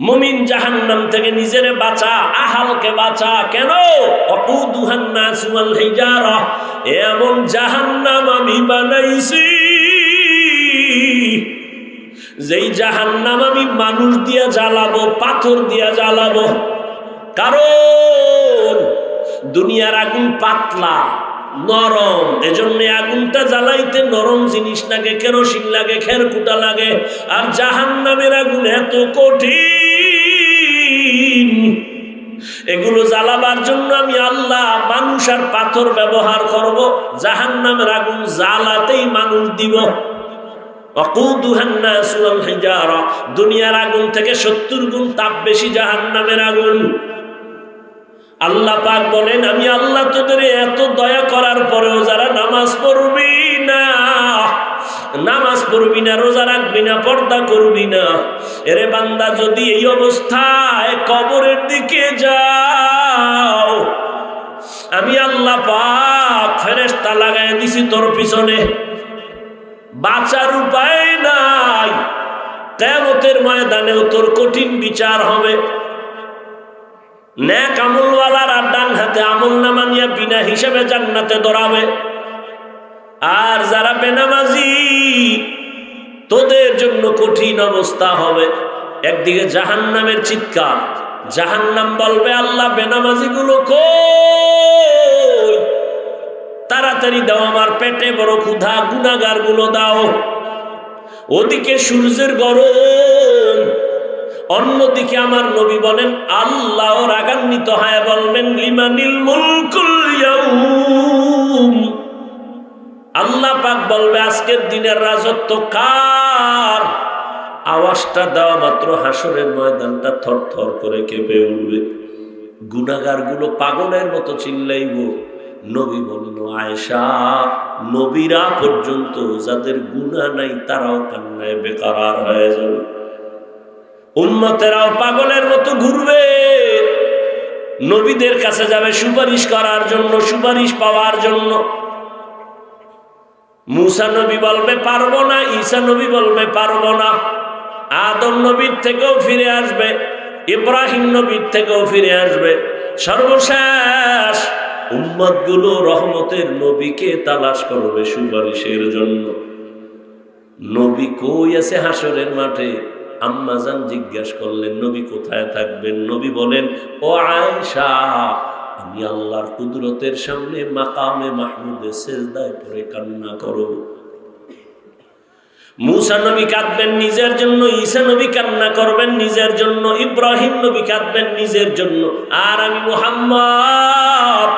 মুমিন জাহান্নাম থেকে নিজেরে বাঁচা, আহালকে বাঁচা। কেন? এমন জাহান্নাম আমি বানাইছি যেই জাহান্নাম আমি মানুষ দিয়া জ্বালাবো, পাথর দিয়া জ্বালাবো। কারণ দুনিয়ার আগুন পাতলা, নরম। এজন্য আগুনটা জ্বালাইতে নরম জিনিস লাগে, কেরোসিন লাগে, খেরকুটা লাগে। আর জাহান নামের আগুন এত কঠিন। এগুলো জ্বালাবার জন্য আমি আল্লাহ মানুষ আর পাথর ব্যবহার করব। জাহান নামের আগুন জ্বালাতেই মানুষ দিব। দুনিয়ার আগুন থেকে সত্তর গুণ তাপ বেশি জাহান নামের আগুন। আল্লাহ পাক বলেন, আমি আল্লাহ তোদের এত দয়া করার পরেও যারা নামাজ পড়বি না, নামাজ পড়বি না, রোজা রাখবি না, পর্দা করবি না এরে বান্দা, যদি এই অবস্থায় কবরের দিকে যাও, আমি আল্লাহ পাক ফেরেস্তা লাগাই দিছি তোর পিছনে। বাঁচার উপায় নাই। কেমতের ময়দানেও তোর কঠিন বিচার হবে। ন্যাক আমলওয়ালার আর ডান হাতে আমল নামা নিয়ে বিনা হিসেবে জান্নাতে দৌড়াবে। আর যারা বেনামাজি তোদের জন্য কঠিন অবস্থা হবে। একদিকে জাহান্নামের চিৎকার, জাহান্নাম বলবে, আল্লাহ বেনামাজি গুলো তাড়াতাড়ি দাও আমার পেটে, বড় ক্ষুধা গুনাগারগুলো দাও। ওদিকে সূর্যের গরম, অন্যদিকে আমার নবী বলেন আল্লাহ রাগান্বিত হয় বলবেন, লিমানিল মুলকুল আল্লাহ পাক বলবে, আজকের দিনের রাজত্ব কার? আওয়াজটা দেওয়া মাত্র হাসরের ময়দানটা থর থর করে কেঁপে উঠবে। গুনাগারগুলো পাগলের মতো চিল্লাইব। নবী বলল আয়সা নবীরা পর্যন্ত যাদের গুণা নাই, তারাও কান্নায় বেকার হয়ে যাবে। উন্মতেরাও পাগলের মতো ঘুরবে। নবীদের কাছে যাবে সুপারিশ করার জন্য, সুপারিশ পাওয়ার জন্য। মুসা নবী বলবে, পারব না, ঈসা নবী বলবে, পারব না। আদম নবীর থেকেও ফিরে আসবে, ইব্রাহিম নবীর থেকেও ফিরে আসবে। সর্বশেষ উম্মতগুলো রহমতের নবীকে তালাশ করবে সুপারিশের জন্য। নবী কই আছে হাসরের মাঠে? আম্মাজান জিজ্ঞাসা করলেন, নবী কোথায় থাকবেন? নবী বলেন, ও আয়সা আমি আল্লাহর কুদরতের সামনে মাকামে মাহমুদে সেজদায় পরে কান্না করব মুসা নবী কাঁদবেন, নিজের জন্য, ঈসা নবী কান্না করবেন, নিজের জন্য, ইব্রাহিম নবী কাঁদবেন, নিজের জন্য। আর আমি মোহাম্মদ,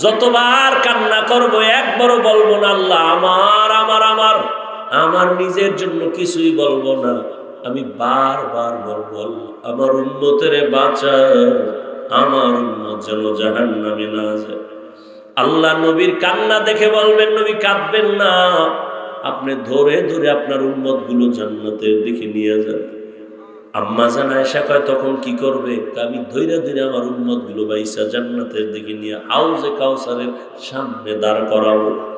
যতবার কান্না করব, একবারও বলব না, আল্লাহ আমার আমার আমার আমার নিজের জন্য কিছুই বলব না। আমি বারবার বলব আমার উন্নতের বাঁচা আমার উন্মত যেন জাহান নামে না যায়। আল্লাহ নবীর কান্না দেখে বলবেন, নবী, কাঁদবেন না। আপনি ধরে ধরে আপনার উন্মতগুলো জান্নাতের দিকে নিয়ে যান। আম্মা জান আয়সা কয়, তখন কি করবে? আমি ধৈর্য ধরে আমার উন্মতগুলো বাইসা জান্নাতের দিকে নিয়ে হাউজে কাউসারের সামনে দাঁড় করাবো।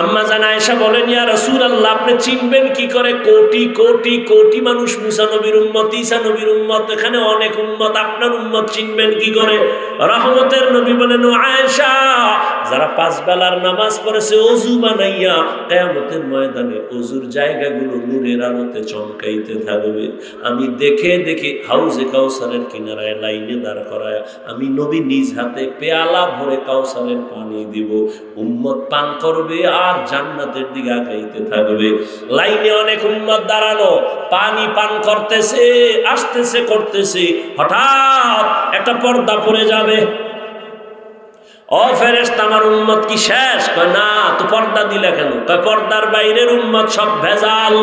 আম্মা জান আয়েশা বলেন, ইয়া রাসূল আল্লাহ আপনি চিনবেন কি করে? কোটি কোটি কোটি মানুষ মুসা নবীর উম্মত, ঈসা নবীর উম্মত, এখানে অনেক উম্মত, আপনার উম্মত চিনবেন কি করে? রহমতের নবী বলেন আয়েশা যারা পাঁচ বেলার নামাজ পড়েছে, অজু বানাইয়া কিয়ামতের ময়দানে অজুর জায়গাগুলো নূরের আলোতে চমকাইতে থাকবে। আমি দেখে দেখে হাউজে কাউসারের কিনারায় লাইনে দাঁড় করায়, আমি নবী নিজ হাতে পেয়ালা ভরে কাউসারের পানি দিব। উম্মত পান করবে আর জান্নাতের দিকে আগাইতে থাকবে। লাইনে অনেক উম্মত দাঁড়ানো পানি পান করতেছে, আসতেছে, করতেছে। হঠাৎ একটা পর্দা পড়ে যাবে। ও ফেরেস্ত আমার উম্মত কি শেষ? কয়, না, তো পর্দা দিলে কেন? কয়, পর্দার বাইরের উম্মত সব ভেজাল।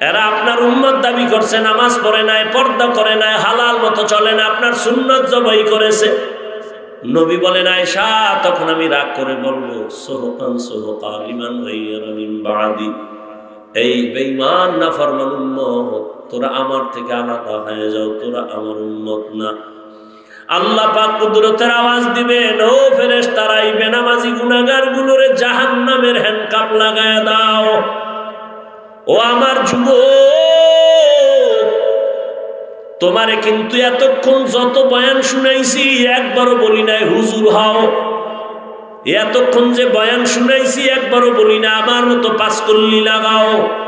এরা আপনার উম্মত দাবি করছে, নামাজ পড়ে নাই, পর্দা করে নাই, হালাল মতো চলে না, আপনার সুন্নত জবাই করেছে। নবী বলে বলেন আয়সা তখন আমি রাগ করে বলব, সোহকান সোহকাল ইমান মিন বাদি। এই বেঈমান না ফরমান উম্মত, তোরা আমার থেকে আলাদা হয়ে যাও, তোরা আমার উম্মত না। আল্লাহ পাক কুদরতের আওয়াজ দিবেন, ও ফেরেশ তারাই বেনামাজি গুনাহগার গুলোরে জাহান্নামের হ্যান্ডকাপ লাগায় দাও। ও আমার যুব তোমারে কিন্তু এতক্ষণ যত বয়ান শুনাইছি, একবারও বলি নাই, হুজুর হও। এতক্ষণ যে বয়ান শুনাইছি, একবারও বলি না আমার মতো পাস করলি লাগাও।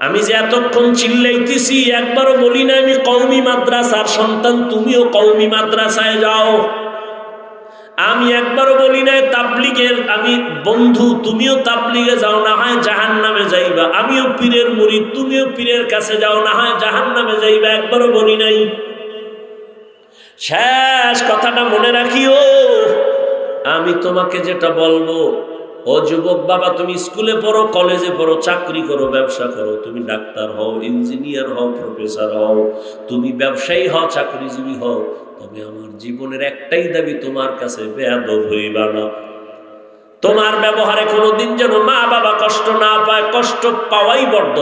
আমি যে এতক্ষণ চিল্লাইতেছি, একবারও বলি না আমি কৌমি মাদ্রাসার সন্তান, তুমিও কৌমি মাদ্রাসায় যাও। আমি একবারও বলি না তাবলিগের, আমি বন্ধু, তুমিও তাবলিগে যাও, না হয় জাহান নামে যাইবা। আমিও পীরের মুড়ি তুমিও পীরের কাছে যাও, না হয় জাহান নামে যাইবা, একবারও বলি নাই। শেষ কথাটা মনে রাখিও। আমি তোমাকে যেটা বলব ও যুবক বাবা, তুমি স্কুলে পড়ো, কলেজে পড়ো, চাকরি করো, ব্যবসা করো, তুমি ডাক্তার হও, ইঞ্জিনিয়ার হও, প্রফেসর হও, তুমি ব্যবসায়ী হও, চাকরিজীবী হও, তবে আমার জীবনের একটাই দাবি, তোমার কাছে বেয়াদব হইবা না। তোমার ব্যবহারে কোনোদিন যেন মা বাবা কষ্ট না পায়, কষ্ট পাওয়াই বড্ড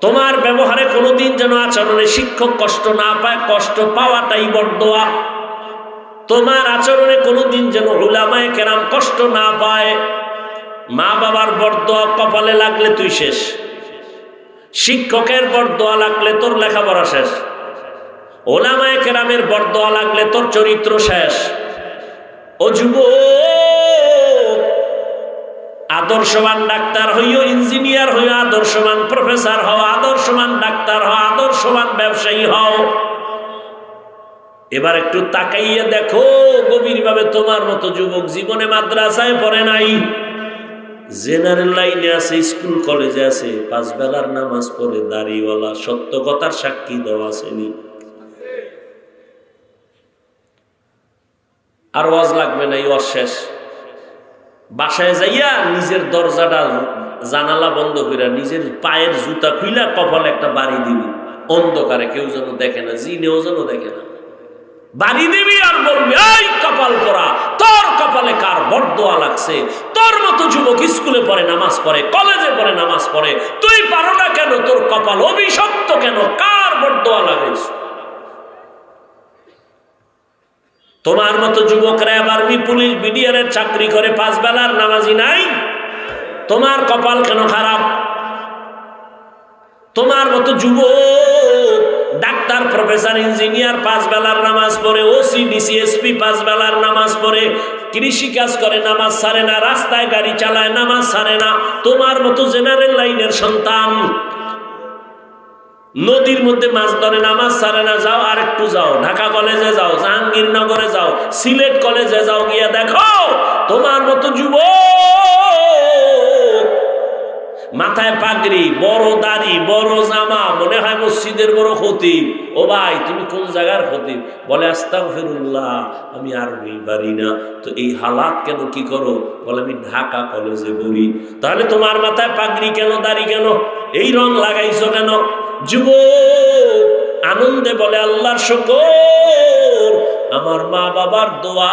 তোমার ব্যবহারে কোনোদিন যেন আচরণে শিক্ষক কষ্ট না পায়, কষ্ট পাওয়াটাই বড়দোয়া তোমার আচরণে কোনোদিন যেন হুলামায় কেরাম কষ্ট না পায়। মা বাবার বরদোয়া কপালে লাগলে তুই শেষ। শিক্ষকের বরদোয়া লাগলে তোর লেখাপড়া শেষ। ওলামায় কেরামের বরদোয়া লাগলে তোর চরিত্র শেষ। ও যুব আদর্শবান ডাক্তার হইও ইঞ্জিনিয়ার হইও, আদর্শবান প্রফেসর হও, আদর্শবান ডাক্তার হও, আদর্শবান ব্যবসায়ী হও। এবার একটু তাকাইয়া দেখো, গভীরভাবে তোমার মতো যুবক জীবনে মাদ্রাসায় পড়ে নাই। জেনারেল লাইনে আছে, স্কুল কলেজে আছে, পাঁচ বেলার নামাজ পড়ে দাড়িওয়ালা, সত্য কথার সাক্ষী দেওয়া আসেনি। আর ওয়াজ লাগবে না, এই ওয়াজ শেষ। বাসায় যাইয়া নিজের দরজাটা, জানালা বন্ধ কইরা নিজের পায়ের জুতা খুইলা কপালে একটা বাড়ি দিবি। অন্ধকারে কেউ যেন দেখে না, জিনেও যেন দেখে না। বাড়ি দিবি আর বলবি, এই কপাল পরা, তোর কপালে কার বরদোয়া লাগছে? তোর মতো যুবক স্কুলে পড়ে নামাজ পড়ে, কলেজে পড়ে নামাজ পড়ে, তুই পারো না কেন? তোর কপাল অভিশপ্ত কেন? কার বরদোয়া লাগাইছ? তোমার মতো যুবকরা এবার মি পুলিশ বিডিআরের চাকরি করে পাঁচ বেলার নামাজি নাই? তোমার কপাল কেন খারাপ? তোমার মতো যুবক ডাক্তার, প্রফেসর, ইঞ্জিনিয়ার, পাঁচ বেলার নামাজ পড়ে, ওসি, ডিসি, এসপি, পাঁচ বেলার নামাজ পড়ে, কৃষি কাজ করে, নামাজ সারে না, রাস্তায় গাড়ি চালায়, নামাজ সারে না, তোমার মতো জেনারেল লাইনের সন্তান। নদীর মধ্যে মাছ ধরে, নামাজ সারে না, যাও আর একটু যাও, ঢাকা কলেজে যাও, জাহাঙ্গীরনগরে যাও, সিলেট কলেজে যাও, গিয়া দেখো, তোমার মতো যুবক। মাথায় পাগড়ি, বড় দাড়ি, বড় জামা, মনে হয় মসজিদের বড় খতিব। ও ভাই, তুমি কোন জায়গার খতিব? বলে আস্তাও ফেরুল্লাহ আমি আরবি পারি না। তো এই হালাত কেন কি করো? বলে, আমি ঢাকা কলেজে পড়ি। তাহলে তোমার মাথায় পাগড়ি কেন, দাড়ি কেন? এই রং লাগাইছো কেন? যুবক! আনন্দে বলে, আল্লাহর শকর, আমার মা বাবার দোয়া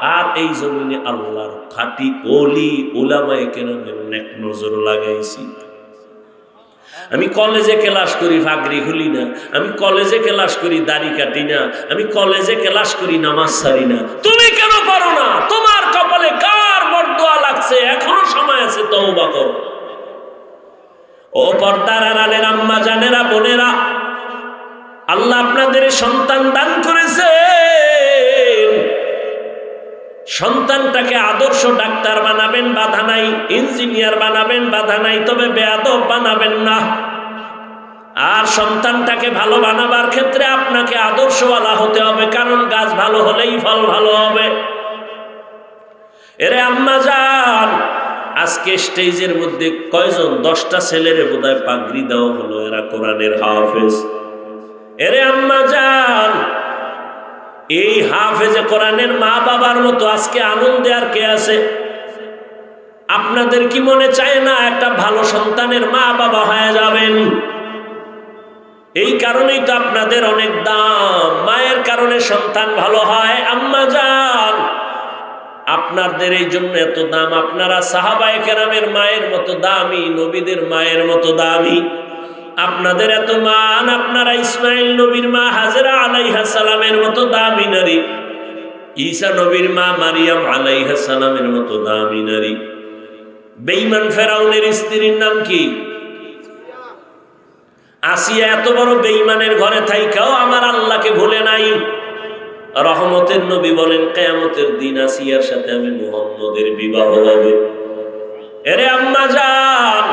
আর এই জমিনে আল্লাহর খাটি অলি ওলামায় কেন নেক নজর লাগাইছি। আমি কলেজে ক্লাস করি, ফাগরি খুলি না। আমি কলেজে ক্লাস করি, দাড়ি কাটি না। আমি কলেজে ক্লাস করি, নামাজ সারি না। তুমি কেন পারো না? তোমার কপালে কার বরদোয়া লাগছে? এখনও সময় আছে, তওবা করো। ও পর্দার আড়ালের আম্মা জানেরা বোনেরা আল্লাহ আপনাদের সন্তান দান করেছে সন্তানটাকে আদর্শ ডাক্তার বানাবেন, বাধা নাই, ইঞ্জিনিয়ার বানাবেন, বাধা নাই, তবে বেয়াদব বানাবেন না। আর সন্তানটাকে ভালো বানাবার ক্ষেত্রে আপনাকে আদর্শওয়ালা হতে হবে, কারণ গাছ ভালো হলেই ফল ভালো হবে। এরে আম্মা যান আজকে স্টেজের মধ্যে কয়জন? দশটা ছেলের বোধহয় পাগড়ি দেওয়া হলো এরা কোরআনের হাফেজ। এরে আম্মা যান এই হাফেজে কোরআনের মা বাবার মতো আজকে আনন্দে আর কে আছে? আপনাদের কি মনে চায় না একটা ভালো সন্তানের মা বাবা হয়ে যাবেন? এই কারণেই তো আপনাদের অনেক দাম। মায়ের কারণে সন্তান ভালো হয়। আম্মা যান আপনাদের এই জন্য এত দাম। আপনারা সাহাবায় কেরামের মায়ের মতো দামি, নবীদের মায়ের মতো দামি। আপনাদের এত মান আপনারা ইসমাইল নবীর মা হাজরা আলাইহা সালামের মতো দামি নারী। ঈসা নবীর মা মারিয়াম আলাইহা সালামের মতো দামি নারী। বেইমান ফেরাউনের স্ত্রীর নাম কি? আসিয়া এত বড় বেঈমানের ঘরে থাইকাও আমার আল্লাহকে ভুলে নাই। রহমতের নবী বলেন, কেয়ামতের দিন আসিয়ার সাথে আমি মোহাম্মদের বিবাহ হবে। এরে আম্মা যান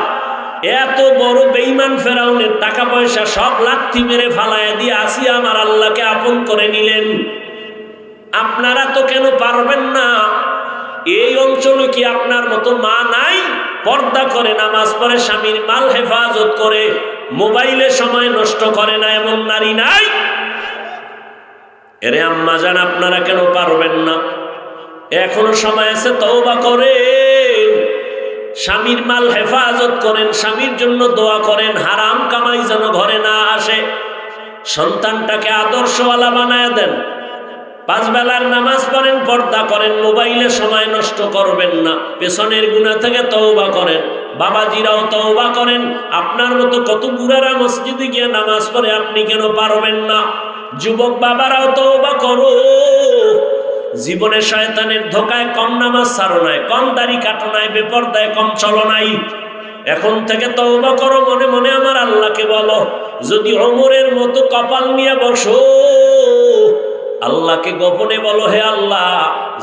এত বড় বেঈমান ফেরাউনের টাকা পয়সা সব লাথি মেরে ফালায় দিয়ে আসিয়া আমার আল্লাহকে আপন করে নিলেন। আপনারা তো কেন পারবেন না? এই অঞ্চলে কি আপনার মতো মা নাই? পর্দা করে, নামাজ পড়ে, স্বামীর মাল হেফাজত করে, মোবাইলে সময় নষ্ট করে না এমন নারী নাই? এরে আম্মা জান, আপনারা কেন পারবেন না? এখনও সময় আছে, তওবা করেন স্বামীর মাল হেফাজত করেন, স্বামীর জন্য দোয়া করেন, হারাম কামাই যেন ঘরে না আসে। সন্তানটাকে আদর্শওয়ালা বানায় দেন। পাঁচ বেলার নামাজ পড়েন, পর্দা করেন, মোবাইলে সময় নষ্ট করবেন না। পেছনের গুণা থেকে তওবা করেন। বাবাজিরাও তওবা করেন। আপনার মতো কত বুড়ারা মসজিদে গিয়ে নামাজ পড়ে আপনি কেন পারবেন না? যুবক বাবারাও তওবা করো। জীবনে শয়তানের ধোকায় কম নামাজ নাই, কম দাড়ি কাটনায় নাই, বেপরদায় কম চলো নাই। এখন থেকে তওবা করো, মনে মনে আমার আল্লাহকে বলো, যদি অমরের মতো কপাল নিয়ে বসো আল্লাহকে গোপনে বলো, হে আল্লাহ,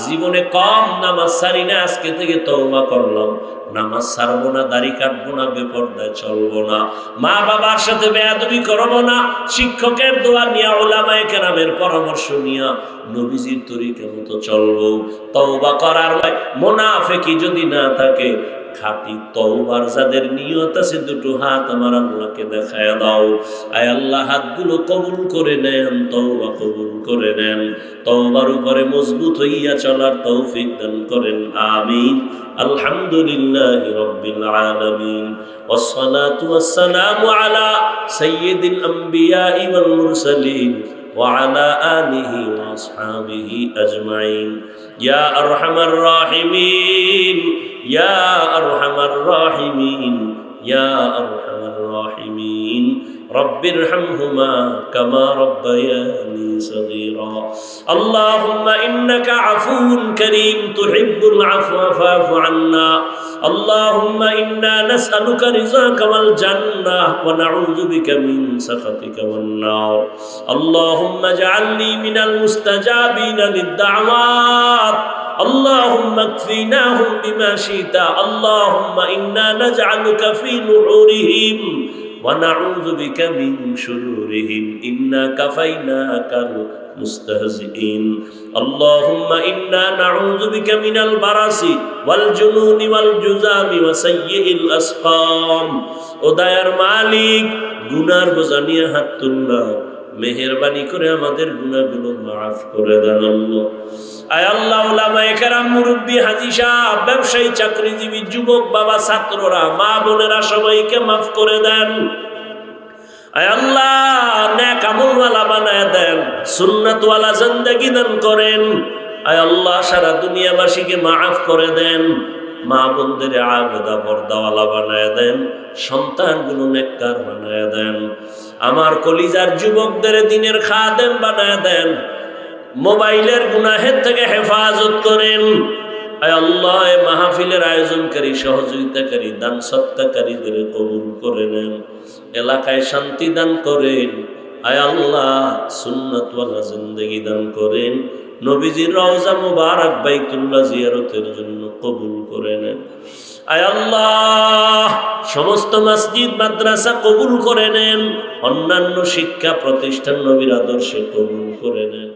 জীবনে কম নামাজ সারি না, আজকে থেকে তওবা করলাম। নামাজ ছাড়বো না, দাড়ি কাটবো না, বেপর্দায় চলবো না। মা বাবার সাথে বেয়াদবি করব না, শিক্ষকের দোয়া নিয়া ওলামায় কেরামের পরামর্শ নিয়া নবীজির তরিকে মতো চলবো। তৌবা করার মোনাফেকি যদি না থাকে খাঁটি তওবার যাদের নিয়ত আছে দুটো হাত আমার আল্লাহকে দেখায় দাও আয় আল্লাহ হাতগুলো কবুল করে নেন তওবা কবুল করে নেন তওবার উপরে মজবুত হইয়া চলার তৌফিক দান করেন আমিন আলহামদুলিল্লাহ রব্বিল আলামিন والصلاة والسلام على سيد الأنبياء والمرسلين وعلى آله وأصحابه أجمعين يا أرحم الراحمين يا أرحم الراحمين يا أرحم الراحمين رب ارحمهما كما ربياني صغيرا اللهم إنك عفو كريم تحب العفو فاعف عنا اللهم إنا نسألك رزاك والجنة ونعوذ بك من سخطك والنار اللهم اجعلني من المستجابين للدعوات اللهم اكفيناهم بما شئت اللهم إنا نجعلك في نحورهم ونعوذ بك من شرورهم إنا كفيناك المستهزئين اللهم إنا نعوذ بك من البرص والجنون والجزام وسيء الأسقام وداير مالك গুনার বোঝা নিয়ে হাত তুললাম মেহরবানি করে আমাদের গুণাগুলো মাফ করে দেন আল্লাহ। আয় আল্লাহ কেরাম, মুরব্বী, হাজি সাহেব, ব্যবসায়ী, চাকরিজীবী, যুবক, বাবা, ছাত্ররা, মা বোনেরা সবাইকে মাফ করে দেন। আল্লাহ দান করেন। আয় আল্লাহ, সারা দুনিয়াবাসীকে মাফ করে দেন। মা বোনদের আবেদা পর্দাওয়ালা বানায় দেন, সন্তানগুলো নেককার বানায় দেন, আমার কলিজার যুবকদের দিনের খাদেম বানায় দেন, মোবাইলের গুনাহের থেকে হেফাজত করেন। আল্লাহ মাহফিলের আয়োজনকারী, সহযোগিতাকারী, দান সত্তাকারীদের কবুল করে নেন, এলাকায় শান্তি দান করেন। আয় আল্লাহ সুন্নতওয়ালা জিন্দগি দান করেন নবীজির রওজা মুবারক বাইতুল্লাহ জিয়ারতের জন্য কবুল করে নেন। আয় আল্লাহ, সমস্ত মসজিদ, মাদ্রাসা কবুল করে নেন। অন্যান্য শিক্ষা প্রতিষ্ঠান নবীর আদর্শে কবুল করে নেন।